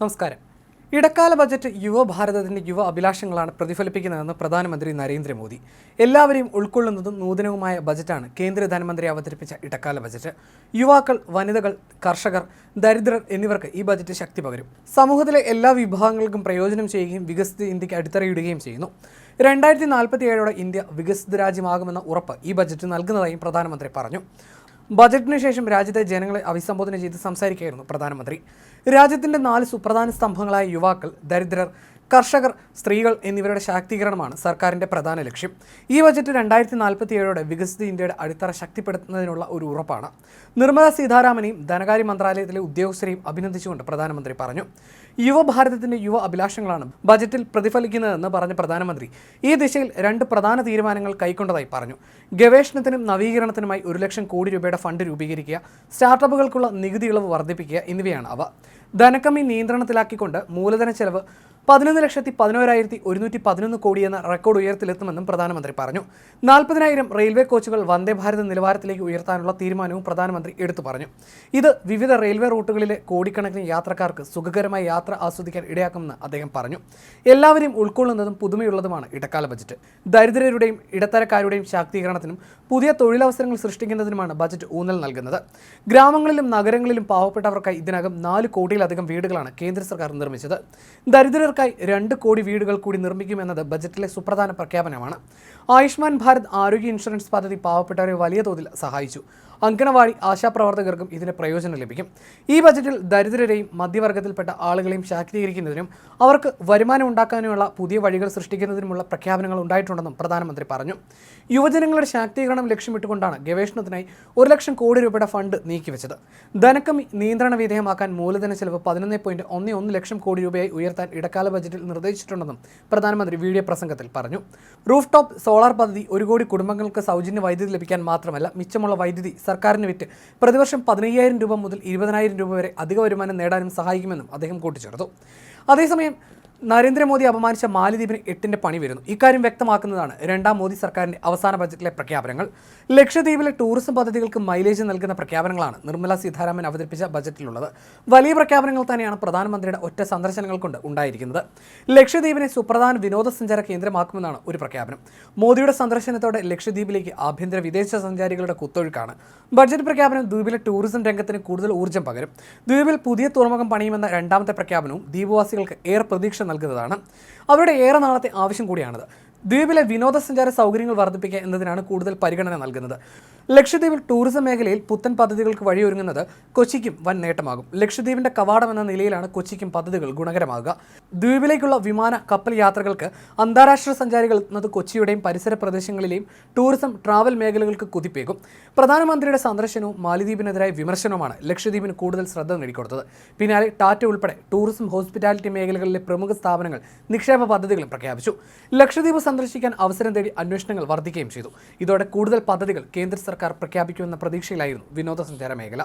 നമസ്കാരം. ഇടക്കാല ബജറ്റ് യുവഭാരതത്തിന്റെ യുവ അഭിലാഷങ്ങളാണ് പ്രതിഫലിപ്പിക്കുന്നതെന്ന് പ്രധാനമന്ത്രി നരേന്ദ്രമോദി. എല്ലാവരെയും ഉൾക്കൊള്ളുന്നതും നൂതനവുമായ ബജറ്റാണ് കേന്ദ്ര ധനമന്ത്രി അവതരിപ്പിച്ച ഇടക്കാല ബജറ്റ്. യുവാക്കൾ വനിതകൾ കർഷകർ ദരിദ്രർ എന്നിവർക്ക് ഈ ബജറ്റ് ശക്തി പകരും. സമൂഹത്തിലെ എല്ലാ വിഭാഗങ്ങൾക്കും പ്രയോജനം ചെയ്യുകയും വികസിത ഇന്ത്യയ്ക്ക് അടിത്തറയിടുകയും ചെയ്യുന്നു. രണ്ടായിരത്തി നാൽപ്പത്തി ഏഴോടെ ഇന്ത്യ വികസിത രാജ്യമാകുമെന്ന ഉറപ്പ് ഈ ബജറ്റ് നൽകുന്നതായും പ്രധാനമന്ത്രി പറഞ്ഞു. ബജറ്റിന് ശേഷം രാജ്യത്തെ ജനങ്ങളെ അഭിസംബോധന ചെയ്ത് സംസാരിക്കുകയായിരുന്നു പ്രധാനമന്ത്രി. രാജ്യത്തിന്റെ നാല് സുപ്രധാന സ്തംഭങ്ങളായ യുവാക്കൾ ദരിദ്രർ കർഷകർ സ്ത്രീകൾ എന്നിവരുടെ ശാക്തീകരണമാണ് സർക്കാരിന്റെ പ്രധാന ലക്ഷ്യം. ഈ ബജറ്റ് രണ്ടായിരത്തി നാൽപ്പത്തി ഏഴോടെ വികസിത ഇന്ത്യയുടെ അടിത്തറ ശക്തിപ്പെടുത്തുന്നതിനുള്ള ഒരു ഉറപ്പാണ്. നിർമ്മല സീതാരാമനെയും ധനകാര്യ മന്ത്രാലയത്തിലെ ഉദ്യോഗസ്ഥരെയും അഭിനന്ദിച്ചുകൊണ്ട് പ്രധാനമന്ത്രി പറഞ്ഞു. യുവഭാരതത്തിന്റെ യുവ അഭിലാഷങ്ങളാണ് ബജറ്റിൽ പ്രതിഫലിക്കുന്നതെന്ന് പറഞ്ഞ പ്രധാനമന്ത്രി ഈ ദിശയിൽ രണ്ട് പ്രധാന തീരുമാനങ്ങൾ കൈക്കൊണ്ടതായി പറഞ്ഞു. ഗവേഷണത്തിനും നവീകരണത്തിനുമായി ഒരു ലക്ഷം കോടി രൂപയുടെ ഫണ്ട് രൂപീകരിക്കുക സ്റ്റാർട്ടപ്പുകൾക്കുള്ള നികുതി ഇളവ് വർദ്ധിപ്പിക്കുക എന്നിവയാണ് അവ. ധനക്കമ്മി നിയന്ത്രണത്തിലാക്കിക്കൊണ്ട് മൂലധന ചെലവ് പതിനൊന്ന് ലക്ഷത്തി പതിനോരായിരത്തി ഒരുന്നൂറ്റി പതിനൊന്ന് കോടി എന്ന റെക്കോർഡ് ഉയരത്തിലെത്തുമെന്നും പ്രധാനമന്ത്രി പറഞ്ഞു. നാൽപ്പതിനായിരം റെയിൽവേ കോച്ചുകൾ വന്ദേ ഭാരത് നിലവാരത്തിലേക്ക് ഉയർത്താനുള്ള തീരുമാനവും പ്രധാനമന്ത്രി എടുത്തു പറഞ്ഞു. ഇത് വിവിധ റെയിൽവേ റൂട്ടുകളിലെ കോടിക്കണക്കിന് യാത്രക്കാർക്ക് സുഖകരമായ യാത്ര ആസ്വദിക്കാൻ ഇടയാക്കുമെന്ന് അദ്ദേഹം പറഞ്ഞു. എല്ലാവരെയും ഉൾക്കൊള്ളുന്നതും പുതുമയുള്ളതുമാണ് ഇടക്കാല ബജറ്റ്. ദരിദ്രരുടെയും ഇടത്തരക്കാരുടെയും ശാക്തീകരണത്തിനും പുതിയ തൊഴിലവസരങ്ങൾ സൃഷ്ടിക്കുന്നതിനുമാണ് ബജറ്റ് ഊന്നൽ നൽകുന്നത്. ഗ്രാമങ്ങളിലും നഗരങ്ങളിലും പാവപ്പെട്ടവർക്കായി ഇതിനകം നാല് കോടിയിലധികം വീടുകളാണ് കേന്ദ്ര സർക്കാർ നിർമ്മിച്ചത്. ദരിദ്രർക്കായി രണ്ട് കോടി വീടുകൾ കൂടി നിർമ്മിക്കുമെന്നത് ബജറ്റിലെ സുപ്രധാന പ്രഖ്യാപനമാണ്. ആയുഷ്മാൻ ഭാരത് ആരോഗ്യ ഇൻഷുറൻസ് പദ്ധതി പാവപ്പെട്ടവരെ വലിയ തോതിൽ സഹായിച്ചു. അങ്കണവാടി ആശാപ്രവർത്തകർക്കും ഇതിന് പ്രയോജനം ലഭിക്കും. ഈ ബജറ്റിൽ ദരിദ്രരെയും മധ്യവർഗത്തിൽപ്പെട്ട ആളുകളെയും ശാക്തീകരിക്കുന്നതിനും അവർക്ക് വരുമാനം ഉണ്ടാക്കാനുമുള്ള പുതിയ വഴികൾ സൃഷ്ടിക്കുന്നതിനുമുള്ള പ്രഖ്യാപനങ്ങൾ ഉണ്ടായിട്ടുണ്ടെന്നും പ്രധാനമന്ത്രി പറഞ്ഞു. യുവജനങ്ങളുടെ ശാക്തീകരണം ലക്ഷ്യമിട്ടുകൊണ്ടാണ് ഗവേഷണത്തിനായി ഒരു ലക്ഷം കോടി രൂപയുടെ ഫണ്ട് നീക്കിവെച്ചത്. ധനക്കമ്മി നിയന്ത്രണ വിധേയമാക്കാൻ മൂലധന ചെലവ് പതിനൊന്ന് പോയിന്റ് ഒന്ന് ഒന്ന് ലക്ഷം കോടി രൂപയായി ഉയർത്താൻ ഇടക്കാല ബജറ്റിൽ നിർദ്ദേശിച്ചിട്ടുണ്ടെന്നും പ്രധാനമന്ത്രി വീഡിയോ പ്രസംഗത്തിൽ പറഞ്ഞു. റൂഫ് ടോപ്പ് സോളാർ പദ്ധതി ഒരു കോടി കുടുംബങ്ങൾക്ക് സൗജന്യ വൈദ്യുതി ലഭിക്കാൻ മാത്രമല്ല മിച്ചമുള്ള വൈദ്യുതി സർക്കാരിന് വിറ്റ് പ്രതിവർഷം പതിനയ്യായിരം രൂപ മുതൽ ഇരുപതിനായിരം രൂപ വരെ അധിക വരുമാനം നേടാനും സഹായിക്കുമെന്നും അദ്ദേഹം കൂട്ടിച്ചേർത്തു. അതേസമയം നരേന്ദ്രമോദി അപമാനിച്ച മാലിദ്വീപിന് എട്ടിന്റെ പണി വരുന്നു. ഇക്കാര്യം വ്യക്തമാക്കുന്നതാണ് രണ്ടാം മോദി സർക്കാരിന്റെ അവസാന ബജറ്റിലെ പ്രഖ്യാപനങ്ങൾ. ലക്ഷദ്വീപിലെ ടൂറിസം പദ്ധതികൾക്ക് മൈലേജ് നൽകുന്ന പ്രഖ്യാപനങ്ങളാണ് നിർമ്മല സീതാരാമൻ അവതരിപ്പിച്ച ബജറ്റിലുള്ളത്. വലിയ പ്രഖ്യാപനങ്ങൾ തന്നെയാണ് പ്രധാനമന്ത്രിയുടെ ഒറ്റ സന്ദർശനങ്ങൾ കൊണ്ട് ഉണ്ടായിരിക്കുന്നത്. ലക്ഷദ്വീപിനെ സുപ്രധാന വിനോദസഞ്ചാര കേന്ദ്രമാക്കുമെന്നാണ് ഒരു പ്രഖ്യാപനം. മോദിയുടെ സന്ദർശനത്തോടെ ലക്ഷദ്വീപിലേക്ക് ആഭ്യന്തര വിദേശ സഞ്ചാരികളുടെ കുത്തൊഴുക്കാണ്. ബജറ്റ് പ്രഖ്യാപനം ദ്വീപിലെ ടൂറിസം രംഗത്തിന് കൂടുതൽ ഊർജം പകരും. ദ്വീപിൽ പുതിയ തുറമുഖം പണിയുമെന്ന രണ്ടാമത്തെ പ്രഖ്യാപനവും ദ്വീപവാസികൾക്ക് ഏറെ പ്രതീക്ഷ നൽകുന്നതാണ്. അവരുടെ ഏറെ നാളത്തെ ആവശ്യം കൂടിയാണത്. ദ്വീപിലെ വിനോദസഞ്ചാര സൗകര്യങ്ങൾ വർദ്ധിപ്പിക്കുക എന്നതിനാണ് കൂടുതൽ പരിഗണന നൽകുന്നത്. ലക്ഷദ്വീപിൽ ടൂറിസം മേഖലയിൽ പുത്തൻ പദ്ധതികൾക്ക് വഴിയൊരുങ്ങുന്നത് കൊച്ചിക്കും വൻ നേട്ടമാകും. ലക്ഷദ്വീപിന്റെ കവാടം എന്ന നിലയിലാണ് കൊച്ചിക്കും പദ്ധതികൾ ഗുണകരമാകുക. ദ്വീപിലേക്കുള്ള വിമാന കപ്പൽ യാത്രകൾക്ക് അന്താരാഷ്ട്ര സഞ്ചാരികൾ എത്തുന്നത് കൊച്ചിയുടെയും പരിസര പ്രദേശങ്ങളിലെയും ടൂറിസം ട്രാവൽ മേഖലകൾക്ക് കുതിപ്പേകും. പ്രധാനമന്ത്രിയുടെ സന്ദർശനവും മാലിദ്വീപിനെതിരായ വിമർശനവുമാണ് ലക്ഷദ്വീപിന് കൂടുതൽ ശ്രദ്ധ നേടിക്കൊടുത്തത്. പിന്നാലെ ടാറ്റ ഉൾപ്പെടെ ടൂറിസം ഹോസ്പിറ്റാലിറ്റി മേഖലകളിലെ പ്രമുഖ സ്ഥാപനങ്ങൾ നിക്ഷേപ പദ്ധതികളും പ്രഖ്യാപിച്ചു. ലക്ഷദ്വീപ് സന്ദർശിക്കാൻ അവസരം തേടി അന്വേഷണങ്ങൾ വർദ്ധിക്കുകയും ചെയ്തു. ഇതോടെ കൂടുതൽ പദ്ധതികൾ കേന്ദ്ര സർക്കാർ പ്രഖ്യാപിക്കുമെന്ന പ്രതീക്ഷയിലായിരുന്നു വിനോദസഞ്ചാര മേഖല.